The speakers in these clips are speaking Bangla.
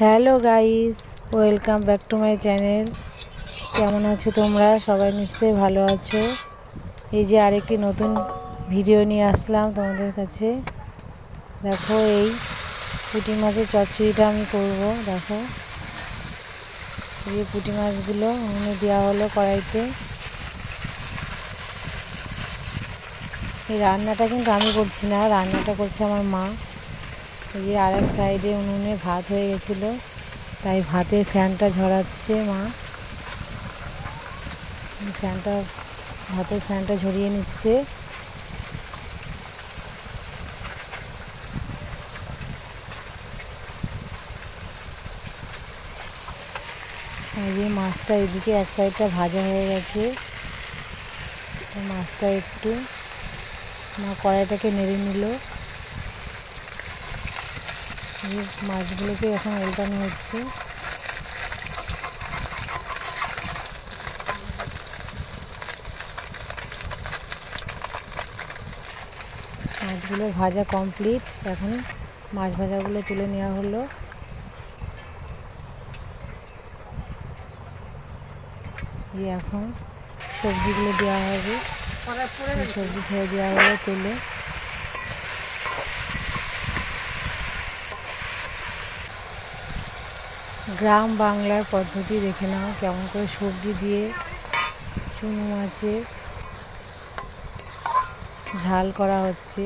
Hello guys, welcome back to my channel. কেমন আছো তোমরা? সবাই নিশ্চয়ই ভালো আছো। এই যে আরেকটি নতুন ভিডিও নিয়ে আসলাম তোমাদের কাছে। দেখো এই পুঁটি মাছের চচ্চড়িটা আমি করব, দেখো। এই পুঁটি মাছগুলো উনুনে দেওয়া হলো কড়াইতে। এই রান্নাটা কিন্তু আমি করছি না, রান্নাটা করছে আমার মা। এই আর এক সাইডে উনুনে ভাত হয়ে গেছিল, তাই ভাতের ফ্যানটা ঝরাচ্ছে মা। ফ্যানটা, ভাতের ফ্যানটা ঝরিয়ে নিচ্ছে। এই মাছটা এদিকে এক সাইডটা ভাজা হয়ে গেছে। মাছটা একটু, মা কড়াইটাকে নেড়ে নিল। এই মাছগুলোকে এখন উল্টানো হচ্ছে। মাছগুলো ভাজা কমপ্লিট। এখন মাছ ভাজাগুলো তুলে নেওয়া হলো। দিয়ে এখন সবজিগুলো দেওয়া হবে। সবজি ছেড়ে দেওয়া হলো তেলে। গ্রাম বাংলার পদ্ধতি দেখে নাও, কেমন করে সবজি দিয়ে চুনো মাছে ঝাল করা হচ্ছে।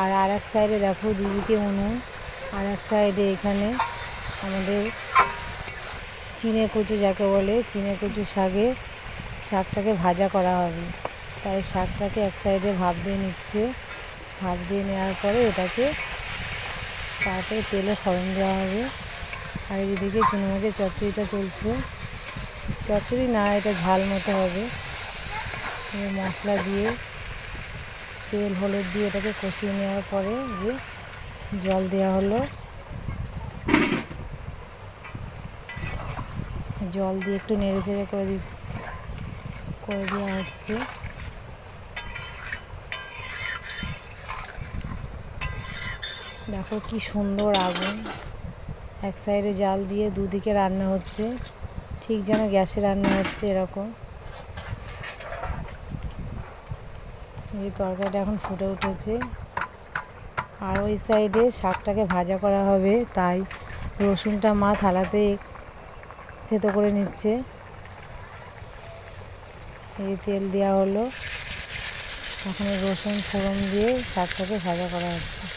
আর আর এক সাইডে দেখো দুদিকে উনুন আর এক সাইডে এখানে আমাদের চিনে কচু যাকে বলে, চিনে কচু শাকে, শাকটাকে ভাজা করা হবে। তাই শাকটাকে এক সাইডে ভাপ দিয়ে নিচ্ছে। ভাপ দিয়ে নেওয়ার পরে এটাকে তারপরে তেলে ফোড়ন দেওয়া হবে। আর এদিকে চুনো মাছের চচ্চড়িটা চলছে। চচ্চড়ি না, এটা ঝাল মতো হবে। মশলা দিয়ে তেল, হলুদ দিয়ে এটাকে কষিয়ে নেওয়ার পরে যে জল দেওয়া হলো, জল দিয়ে একটু নেড়ে চেড়ে করে দি করে দেওয়া হচ্ছে। দেখো কি সুন্দর আগুন। এক সাইডে জাল দিয়ে দুদিকে রান্না হচ্ছে। ঠিক যেন গ্যাসে রান্না হচ্ছে এরকম। এই তরকারিটা এখন ফুটে উঠেছে। আর ওই সাইডে শাকটাকে ভাজা করা হবে, তাই রসুনটা মা থালাতে থেতো করে নিচ্ছে। এই তেল দেওয়া হলো। এখন রসুন ফোড়ন দিয়ে শাকটাকে ভাজা করা হচ্ছে।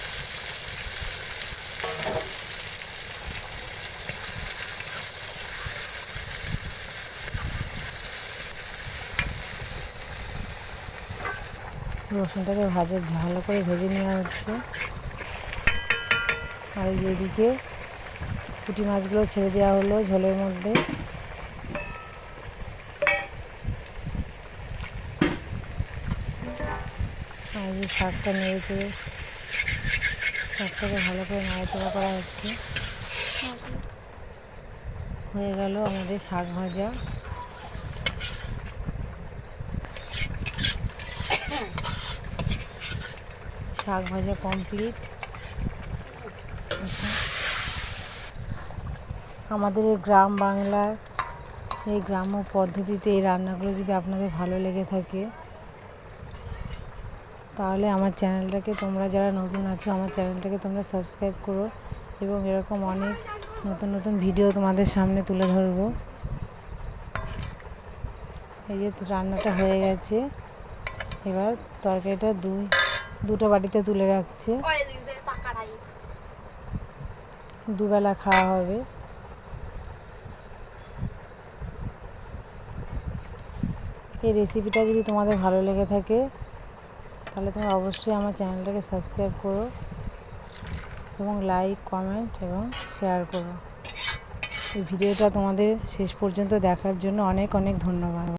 রসুনটাকে ভাজা, ভালো করে ভেজে নেওয়া হচ্ছে। আর যেদিকে পুঁটি মাছগুলো ছেড়ে দেওয়া হলো ঝোলের মধ্যে। আর যে শাকটা নেড়েছে শাকটাকে ভালো করে নাড়াচাড়া করা হচ্ছে। হয়ে গেল আমাদের শাক ভাজা। শাক ভাজা কমপ্লিট আমাদের এই গ্রাম বাংলার এই গ্রাম্য পদ্ধতিতে এই রান্নাগুলো যদি আপনাদের ভালো লেগে থাকে, তাহলে আমার চ্যানেলটাকে তোমরা যারা নতুন আছো, আমার চ্যানেলটাকে তোমরা সাবস্ক্রাইব করো এবং এরকম অনেক নতুন নতুন ভিডিও তোমাদের সামনে তুলে ধরবো। এই যে রান্নাটা হয়ে গেছে। এবার তরকারিটা দুই দুটো বাটিতে তুলে রাখছে। দুবেলা খাওয়া হবে। এই রেসিপিটা যদি তোমাদের ভালো লেগে থাকে, তাহলে তোমরা অবশ্যই আমার চ্যানেলটাকে সাবস্ক্রাইব করো এবং লাইক কমেন্ট এবং শেয়ার করো। এই ভিডিওটা তোমাদের শেষ পর্যন্ত দেখার জন্য অনেক অনেক ধন্যবাদ।